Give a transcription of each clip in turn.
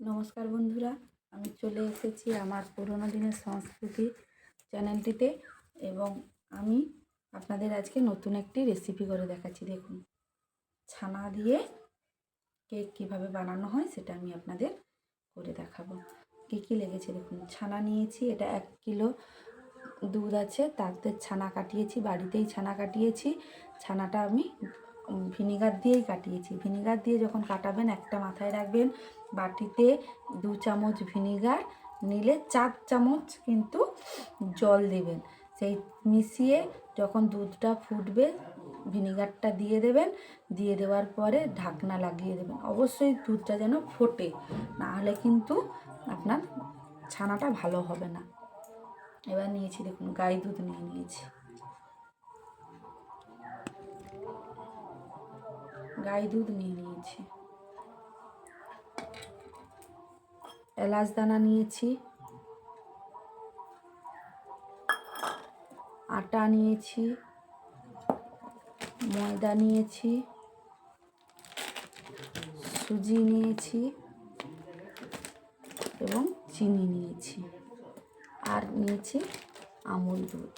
নমস্কার বন্ধুরা, আমি চলে এসেছি আমার পুরোনো দিনের সংস্কৃতি চ্যানেলটিতে এবং আমি আপনাদের আজকে নতুন একটি রেসিপি করে দেখাচ্ছি। দেখুন, ছানা দিয়ে কেক কীভাবে বানানো হয় সেটা আমি আপনাদের করে দেখাবো। কী কী লেগেছে দেখুন, ছানা নিয়েছি, এটা এক কিলো দুধ আছে, তাতে ছানা কাটিয়েছি, বাড়িতেই ছানা কাটিয়েছি, ছানাটা আমি ভিনিগার দিয়েই কাটিয়েছি। ভিনিগার দিয়ে যখন কাটাবেন, একটা মাথায় রাখবেন, বাটিতে দু চামচ ভিনিগার নিলে চার চামচ কিন্তু জল দেবেন। সেই মিশিয়ে যখন দুধটা ফুটবে, ভিনিগারটা দিয়ে দেবেন। দিয়ে দেওয়ার পরে ঢাকনা লাগিয়ে দেবেন। অবশ্যই দুধটা যেন ফোটে নাহলে কিন্তু আপনার ছানাটা ভালো হবে না। এবার নিয়েছি, দেখুন গাই দুধ নিয়ে নিয়েছি। গাই দুধ নিয়ে নিয়েছি। এলাচ দানা নিয়েছি। আটা নিয়েছি। ময়দা নিয়েছি। সুজি নিয়েছি। এবং চিনি নিয়েছি। আর নিয়েছি আমুল দুধ।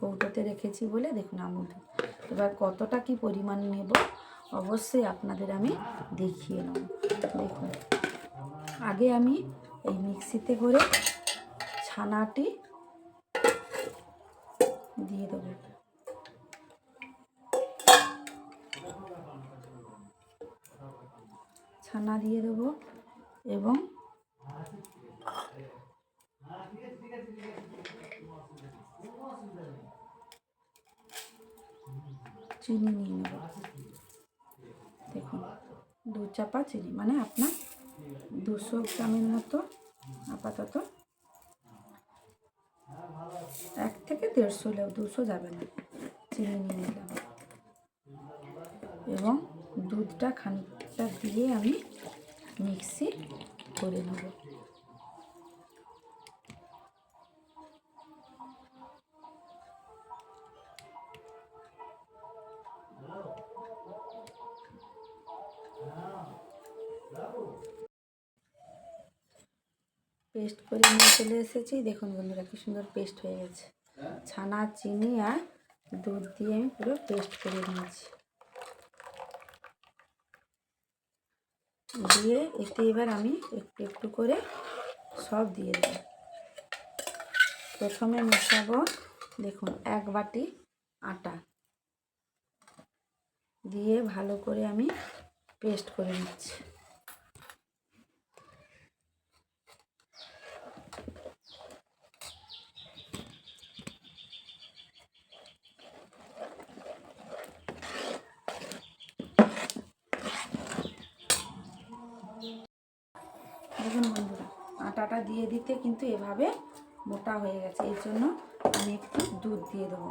কৌটোতে রেখেছি বলে দেখুন আমুল দুধ। এবার কতটা কি পরিমাণ নেব, অবশ্যই আপনাদের আমি দেখিয়ে নেব। দেখুন, আগে আমি এই মিক্সিতে করে ছানাটি দিয়ে দেবো। ছানা দিয়ে দেবো এবং চিনি নিয়ে নেব। দেখুন দু চাপা চিনি মানে আপনার দুশো গ্রামের মতো আপাতত। এক থেকে দেড়শো হলেও দুশো যাবে না, চিনি নিয়ে নিলাম। এবং দুধটা খানিকটা দিয়ে আমি মিক্সি করে নেব। পেস্ট করে নিয়ে চলে এসেছি। দেখুন বন্ধুরা কি সুন্দর পেস্ট হয়ে গেছে। ছানা, চিনি আর দুধ দিয়ে আমি পুরো পেস্ট করে নিয়েছি। দিয়ে এতে এবার আমি একটু একটু করে সব দিয়ে দেব। প্রথমে মেশাবো, দেখুন, এক বাটি আটা। দিয়ে ভালো করে আমি পেস্ট করে নিচ্ছি দেখুন বন্ধুরা আটাটা দিয়ে দিতে কিন্তু এভাবে মোটা হয়ে গেছে। এই জন্য আমি একটু দুধ দিয়ে দেবো।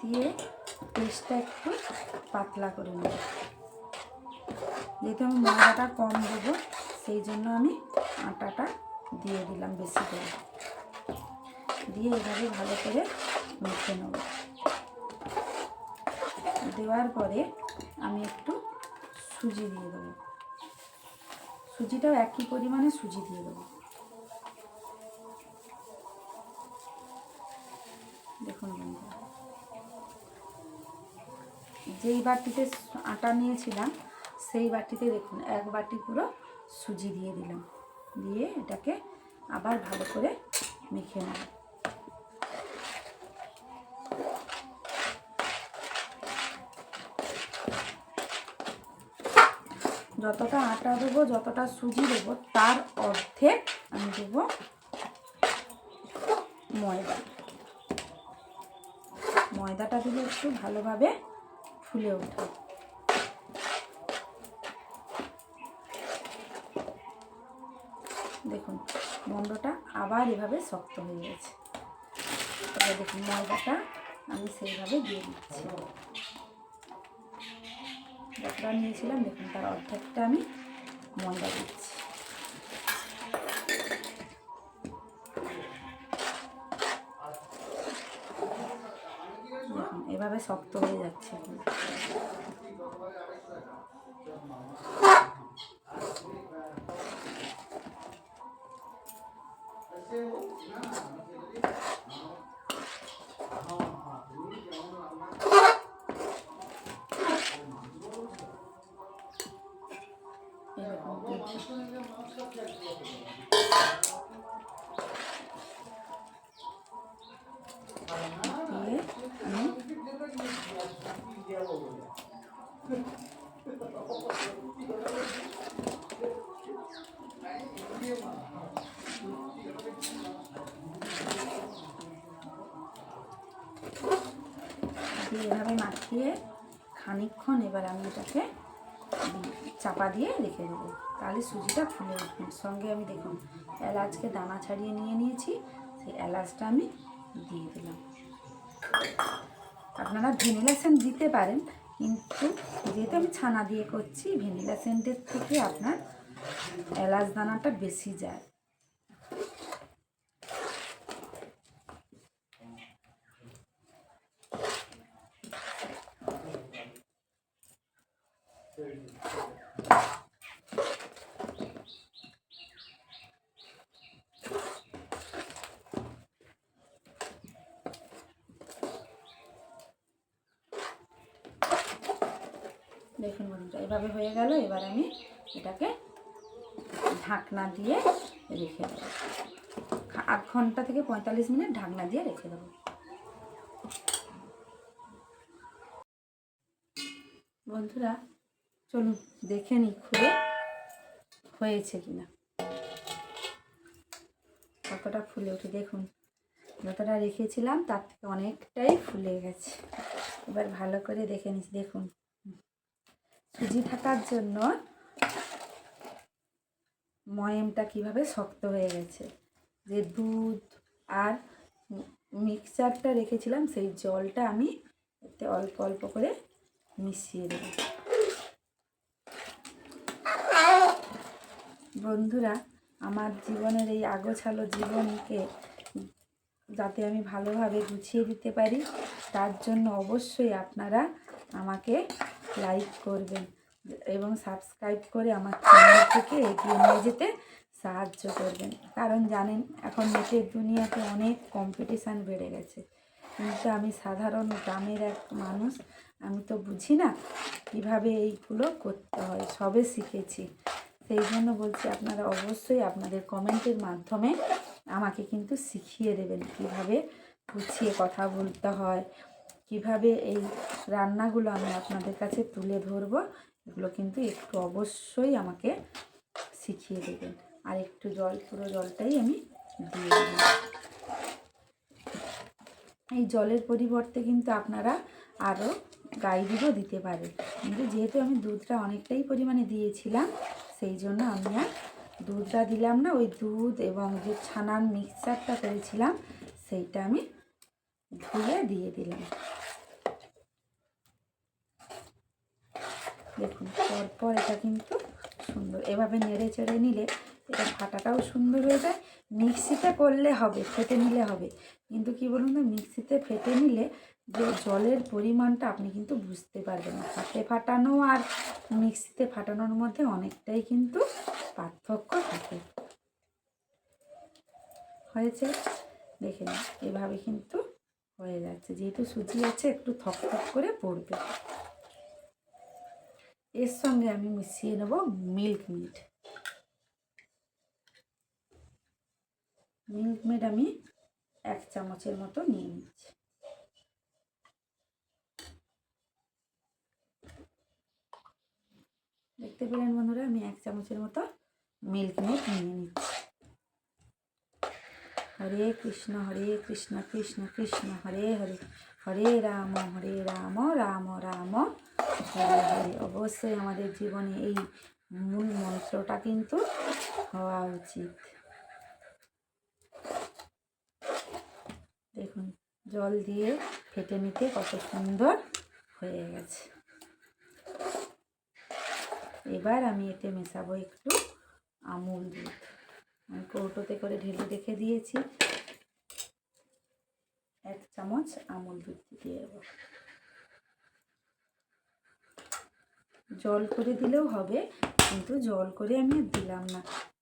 দিয়ে পেস্টটা একটু পাতলা করে নেব। যেহেতু আমি ময়দাটা কম দেবো, সেই জন্য আমি আটাটা দিয়ে দিলাম বেশি করে। দিয়ে এভাবে ভালো করে মেখে নেব। দেওয়ার পরে আমি একটু সুজি দিয়ে দেবো। সুজিটাও একই পরিমাণে সুজি দিয়ে দেবো। দেখুন যেই বাটিতে আটা নিয়েছিলাম, সেই বাটিতে দেখুন, এক বাটি পুরো সুজি দিয়ে দিলাম। দিয়ে এটাকে আবার ভালো করে মেখে নেব। যতটা আটা দেবো, যতটা সুজি দেবো, তার অর্ধেক আমি দেবো ময়দা। ময়দাটা দিলে একটু ভালোভাবে ফুলে ওঠে। দেখুন মন্ডটা আবার এভাবে শক্ত হয়ে গেছে। দেখুন, ময়দাটা আমি সেইভাবে দিয়ে দিচ্ছি। যতটা নিয়েছিলাম দেখুন তার হ্যাঁ। অর্ধেকটা আমি ময়দা দিচ্ছি এভাবে শক্ত হয়ে যাচ্ছে Thank you. এরকম। দিয়ে আমি এভাবে মাখিয়ে খানিকক্ষণ এবার আমি এটাকে চাপা দিয়ে রেখে দেবো। তাহলে সুজিটা ফুলে উঠবে। সঙ্গে আমি দেখুন, এলাচকে দানা ছাড়িয়ে নিয়ে নিয়েছি। সেই এলাচটা আমি দিয়ে দিলাম। আপনারা ভ্যানিলা সেন্ট দিতে পারেন, কিন্তু যেহেতু আমি ছানা দিয়ে করছি, ভ্যানিলা সেন্টের থেকে আপনার এলাচ দানাটা বেশি যায়। দেখুন বন্ধুরা, এভাবে হয়ে গেল। এবার আমি এটাকে ঢাকনা দিয়ে রেখে দেবো। আধ ঘণ্টা থেকে পঁয়তাল্লিশ মিনিট ঢাকনা দিয়ে রেখে দেবো। বন্ধুরা, চলুন, দেখে নিই খুলে হয়েছে কিনা। কতটা ফুলে উঠে, দেখুন। যতটা রেখেছিলাম, তার থেকে অনেকটাই ফুলে গেছে। এবার ভালো করে দেখে নিচ্ছি, দেখুন। সুজি থাকার জন্য ময়েমটা কীভাবে শক্ত হয়ে গেছে? যে দুধ আর মিক্সচারটা রেখেছিলাম, সেই জলটা আমি এতে অল্প অল্প করে মিশিয়ে দেব। বন্ধুরা, আমার জীবনের এই আগোছালো জীবনকে যাতে আমি ভালোভাবে গুছিয়ে দিতে পারি, তার জন্য অবশ্যই আপনারা আমাকে লাইক করবেন এবং সাবস্ক্রাইব করে আমার চ্যানেল থেকে এগিয়ে নিয়ে যেতে সাহায্য করবেন। কারণ জানেন, এখন নেটের দুনিয়াতে অনেক কম্পিটিশান বেড়ে গেছে। কিন্তু আমি সাধারণ গ্রামের এক মানুষ, আমি তো বুঝি না কীভাবে এইগুলো করতে হয়, সবে শিখেছি। সেই জন্য বলছি, আপনারা অবশ্যই আপনাদের কমেন্টের মাধ্যমে আমাকে কিন্তু শিখিয়ে দেবেন কীভাবে গুছিয়ে কথা বলতে হয় কীভাবে এই রান্নাগুলো আমি আপনাদের কাছে তুলে ধরবো, এগুলো কিন্তু একটু অবশ্যই আমাকে শিখিয়ে দেবেন। আর একটু জল, পুরো জলটাই আমি দিয়ে দেবো। এই জলের পরিবর্তে কিন্তু আপনারা আরও গাই দুধও দিতে পারেন। কিন্তু যেহেতু আমি দুধটা অনেকটাই পরিমাণে দিয়েছিলাম, সেই জন্য আমি আর দুধটা দিলাম না। ওই দুধ এবং যে ছানার মিক্সচারটা করেছিলাম, সেইটা আমি ধুয়ে দিয়ে দিলাম। দেখুন, পরপর এটা কিন্তু সুন্দর। এভাবে নেড়ে চেড়ে নিলে এটা ফাটাটাও সুন্দর হয়ে যায়। মিক্সিতে করলে হবে, ফেটে নিলে হবে। কিন্তু কি বলুন তো, মিক্সিতে ফেটে নিলে যে জলের পরিমাণটা আপনি কিন্তু বুঝতে পারবেন না। হাতে ফাটানো আর মিক্সিতে ফাটানোর মধ্যে অনেকটাই কিন্তু পার্থক্য থাকে। হয়েছে? দেখে নিন, এভাবে কিন্তু হয়ে যাচ্ছে। যেহেতু সুজি আছে, একটু থক থক করে পড়বে। এর সঙ্গে আমি মিশিয়ে নেব মিল্ক মিট। মিল্ক মেড আমি এক চামচের মতো নিয়ে নিচ্ছি। দেখতে পেলেন বন্ধুরা, আমি এক চামচের মতো মিল্ক মেড নিয়ে নিচ্ছি। হরে কৃষ্ণ হরে কৃষ্ণ কৃষ্ণ কৃষ্ণ, হরে হরে। হরে রাম হরে রাম রাম রাম। হরে হরে। অবশ্যই আমাদের জীবনে এই মূল মন্ত্রটা কিন্তু হওয়া উচিত। দেখুন, জল দিয়ে ফেটে নিতে কত সুন্দর হয়ে গেছে। এবার আমি এতে মেশাবো একটু আমুল দুধ। আমি কৌটোতে করে ঢেলে রেখে দিয়েছি। এক চামচ আমুল দুধ দিয়ে দেবো। জল করে দিলেও হবে, কিন্তু জল করে আমি দিলাম না।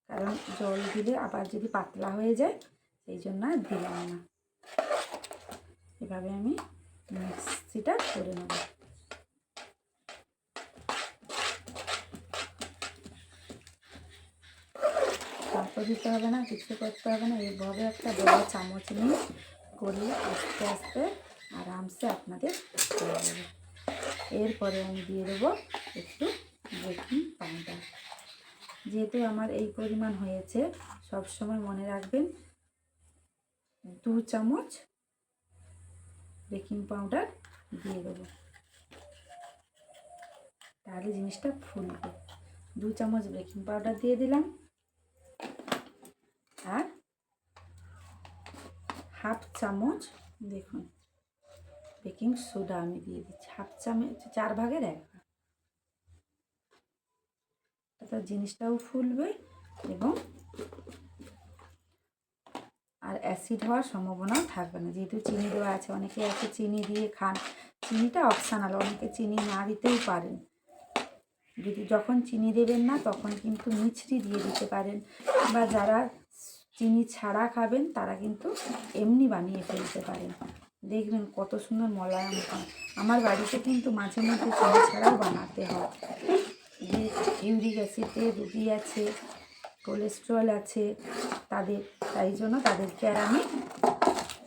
কারণ জল দিলে আবার যদি পাতলা হয়ে যায়, সেই জন্য আর দিলাম না। এভাবে আমি মিক্সিটা করে নেব। তারপর দিতে হবে না, কিছু করতে হবে না। এইভাবে একটা বড় চামচ নিয়ে গড়িয়ে আস্তে আস্তে আরামসে আপনাদের এরপরে আমি দিয়ে দেবো একটু বেকিং পাউডার। যেহেতু আমার এই পরিমাণ হয়েছে, সব সময় মনে রাখবেন, দু চামচ বেকিং পাউডার দিয়ে দেবো। তাহলে জিনিসটা ফুলবে। দু চামচ বেকিং পাউডার দিয়ে দিলাম। আর হাফ চামচ, দেখুন, বেকিং সোডা আমি দিয়ে দিচ্ছি, হাফ চামচ চার ভাগের এক ভাগ। তাতে জিনিসটাও ফুলবে এবং আর অ্যাসিড হওয়ার সম্ভাবনাও থাকবে না। যেহেতু চিনি দেওয়া আছে, অনেকে আছে চিনি দিয়ে খান। চিনিটা অপশানাল অনেকে চিনি না দিতেও পারেন। যদি, যখন চিনি দেবেন না, তখন কিন্তু মিছরি দিয়ে দিতে পারেন। বা যারা চিনি ছাড়া খাবেন, তারা কিন্তু এমনি বানিয়ে ফেলতে পারেন। দেখবেন কত সুন্দর মলায়ম হয়। আমার বাড়িতে কিন্তু মাঝে মধ্যে চিনি ছাড়াও বানাতে হয়। যে ইউরিক অ্যাসিডে রুগী আছে কোলেস্ট্রল আছে, তাদের, তাই জন্য তাদেরকে আর আমি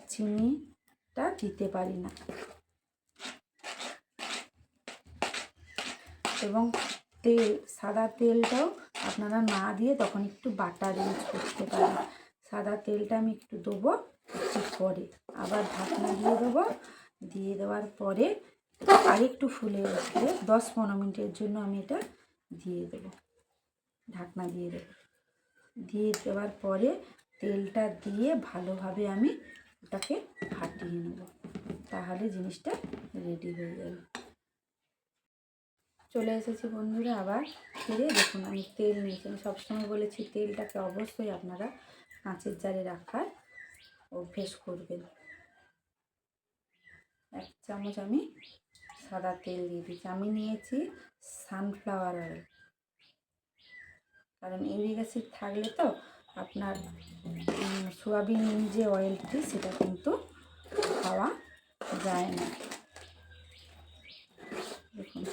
চিনিটা দিতে পারি না। এবং তেল, সাদা তেলটাও আপনারা না দিয়ে তখন একটু বাটার ইউজ করতে পারেন। সাদা তেলটা আমি একটু দেবো একটু পরে। আবার ঢাকনা দিয়ে দেবো। দিয়ে দেওয়ার পরে আরেকটু ফুলে উঠলে দশ পনেরো মিনিটের জন্য আমি এটা দিয়ে দেবো। ঢাকনা দিয়ে দেবো। দিয়ে দেওয়ার পরে তেলটা দিয়ে ভালোভাবে আমি ওটাকে ফাটিয়ে নেব। তাহলে জিনিসটা রেডি হয়ে যাবে। চলে এসেছি বন্ধুরা আবার ফিরে। দেখুন আমি তেল নিয়েছি। আমি সবসময় বলেছি তেলটাকে অবশ্যই আপনারা কাঁচের জারে রাখার অভ্যেস করবেন। এক চামচ আমি সাদা তেল দিয়ে দিচ্ছি। আমি নিয়েছি সানফ্লাওয়ার অয়েল কারণ ইউরিক অ্যাসিড থাকলে তো আপনার সোয়াবিন যে অয়েলটি সেটা কিন্তু খাওয়া যায় না। দেখুন,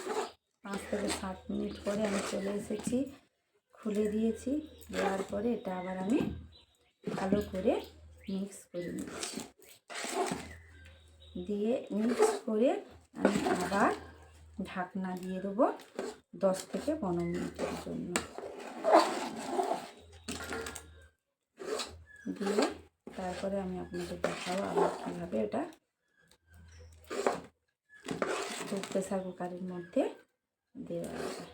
পাঁচ থেকে সাত মিনিট পরে আমি চলে এসেছি, খুলে দিয়েছি, দেওয়ার পরে এটা আবার আমি ভালো করে মিক্স করে নিচ্ছি। দিয়ে মিক্স করে আমি আবার ঢাকনা দিয়ে দেবো দশ থেকে পনেরো মিনিটের জন্য। দিয়ে তারপরে আমি আপনাদের দেখাবো আবার কীভাবে এটা প্রেসার কুকারের মধ্যে দেওয়া যায়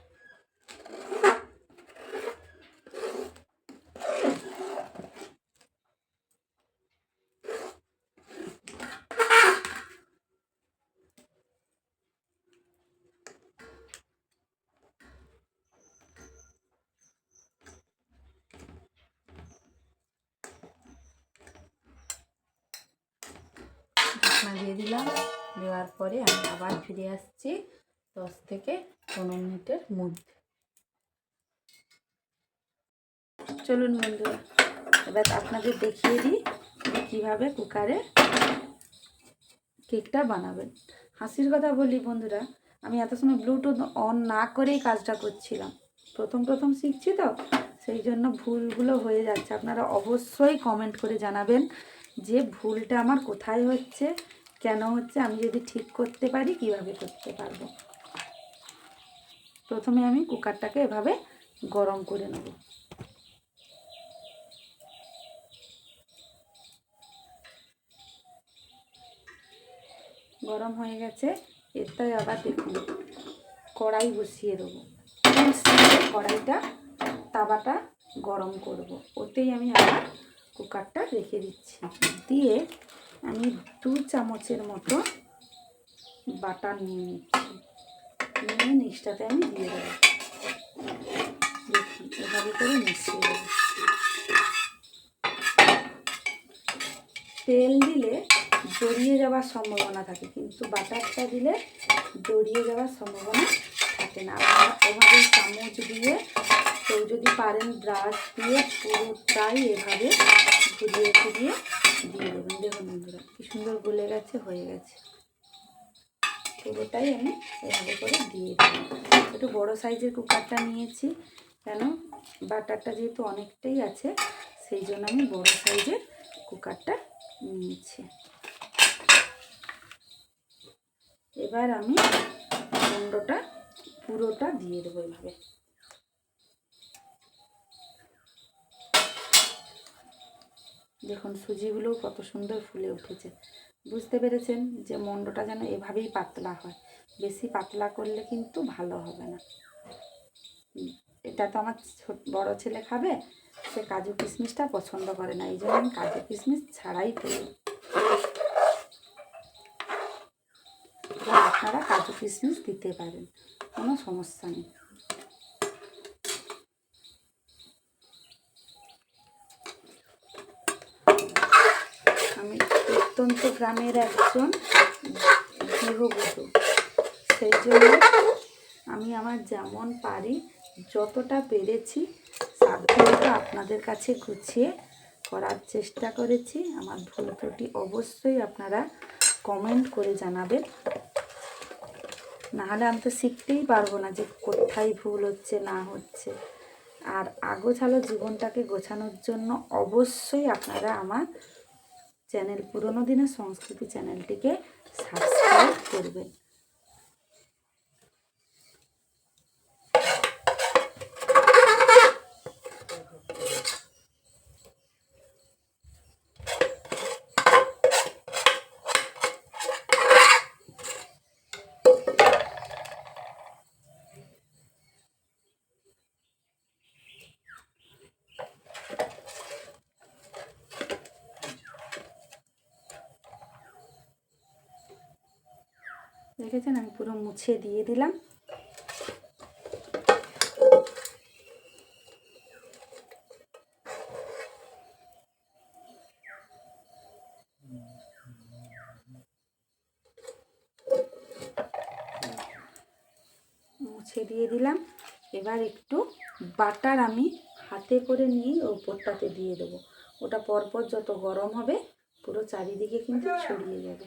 ঢাকনা দিয়ে দিলাম। দেওয়ার পরে আমি আবার ফিরে আসছি দশ থেকে পনেরো মিনিটের মধ্যে। চলুন বন্ধুরা, এবার আপনাদের দেখিয়ে দিই কীভাবে কুকারে কেকটা বানাবেন। হাসির কথা বলি বন্ধুরা, আমি এত সময় ব্লুটুথ অন না করেই কাজটা করছিলাম। প্রথম প্রথম শিখছি তো, সেই জন্য ভুলগুলো হয়ে যাচ্ছে। আপনারা অবশ্যই কমেন্ট করে জানাবেন যে ভুলটা আমার কোথায় হচ্ছে কেন হচ্ছে আমি যদি ঠিক করতে পারি, কীভাবে করতে পারব? প্রথমে আমি কুকারটাকে এভাবে গরম করে নেব। গরম হয়ে গেছে এরটাই আবার দেখুন, কড়াই বসিয়ে দেবো। কড়াইটা, তাওয়াটা গরম করব। ওতেই আমি আবার কুকারটা রেখে দিচ্ছি। দিয়ে আমি দু চামচের মতো বাটার নিয়ে নিচ্ছি নিয়ে নিচটাতে আমি দিয়ে দেবো। দেখুন এভাবে করে মিশিয়ে দেবো। তেল দিলে জড়িয়ে যাওয়ার সম্ভাবনা থাকে, কিন্তু বাটারটা দিলে জড়িয়ে যাওয়ার সম্ভাবনা থাকে না। এভাবে চামচ দিয়ে, কেউ যদি পারেন ব্রাশ দিয়ে পুরোটাই এভাবে ঘুরিয়ে ঘুরিয়ে দিয়ে দেবেন দেখুন বন্ধুরা, কি সুন্দর গলে গেছে, হয়ে গেছে। পুরোটাই আমি এভাবে করে দিয়ে দেবো। একটু বড়ো সাইজের কুকারটা নিয়েছি, কেন? বাটারটা যেহেতু অনেকটাই আছে, সেই জন্য আমি বড় সাইজের কুকারটা নিয়েছি। এবার আমি মন্ডটা পুরোটা দিয়ে দেবো এভাবে। দেখুন সুজিগুলোও কত সুন্দর ফুলে উঠেছে। বুঝতে পেরেছেন যে মন্ডটা যেন এভাবেই পাতলা হয়। বেশি পাতলা করলে কিন্তু ভালো হবে না। এটা তো আমার ছোট, বড় ছেলে খাবে, সে কাজু কিশমিশটা পছন্দ করে না, এই জন্য আমি কাজু কিশমিশ ছাড়াই করি। আপনারা কাজু কিশমিশ দিতে পারেন, কোনো সমস্যা নেই আমি প্রত্যন্ত গ্রামের একজন গৃহবধূ। সেই জন্য আমি আমার যেমন পারি যতটা পেরেছি সাধ্যমতো আপনাদের কাছে গুছিয়ে করার চেষ্টা করেছি। আমার ভুল ত্রুটি অবশ্যই আপনারা কমেন্ট করে জানাবেন। নাহলে আমি তো শিখতেই পারব না যে কোথায় ভুল হচ্ছে, না হচ্ছে। আর আগোছালো জীবনটাকে গোছানোর জন্য অবশ্যই আপনারা আমার চ্যানেল পুরোনো দিনের সংস্কৃতি চ্যানেলটিকে সাবস্ক্রাইব করবেন। দেখেছেন আমি পুরো মুছে দিয়ে দিলাম। মুছে দিয়ে দিলাম। এবার একটু বাটার আমি হাতে করে নিয়ে ওপরটাতে দিয়ে দেবো। ওটা পরপর যত গরম হবে, পুরো চারিদিকে কিন্তু ছড়িয়ে যাবে।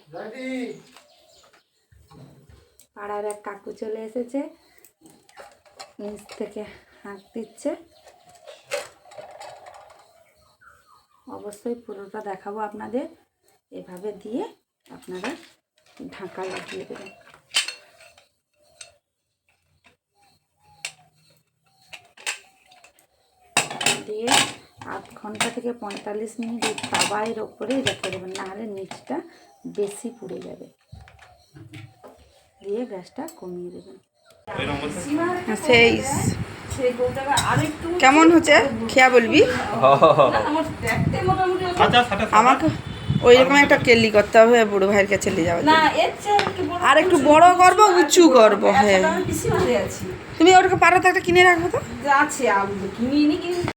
পাড়ার এক কাকু চলে এসেছে। নিচ থেকে হাঁক দিচ্ছে। অবশ্যই পুরোটা দেখাবো আপনাদের। এভাবে দিয়ে আপনারা ঢাকা লাগিয়ে দেবেন। দিয়ে আধ ঘণ্টা থেকে পঁয়তাল্লিশ মিনিট তাওয়ার ওপরে রেখে দেবেন, নাহলে নিচটা বেশি পুড়ে যাবে। দিয়ে গ্যাসটা কমিয়ে দেবেন। কেমন হচ্ছে? খেয়া বলবি? আমাকে ওই রকম একটা কেলি করতে হবে বুড়ো ভাইয়ের কাছে নিয়ে যাওয়া আর একটু বড় করব উঁচু করব হ্যাঁ। তুমি ওটাকে পারো তো একটা কিনে রাখব তো। আছে কিনে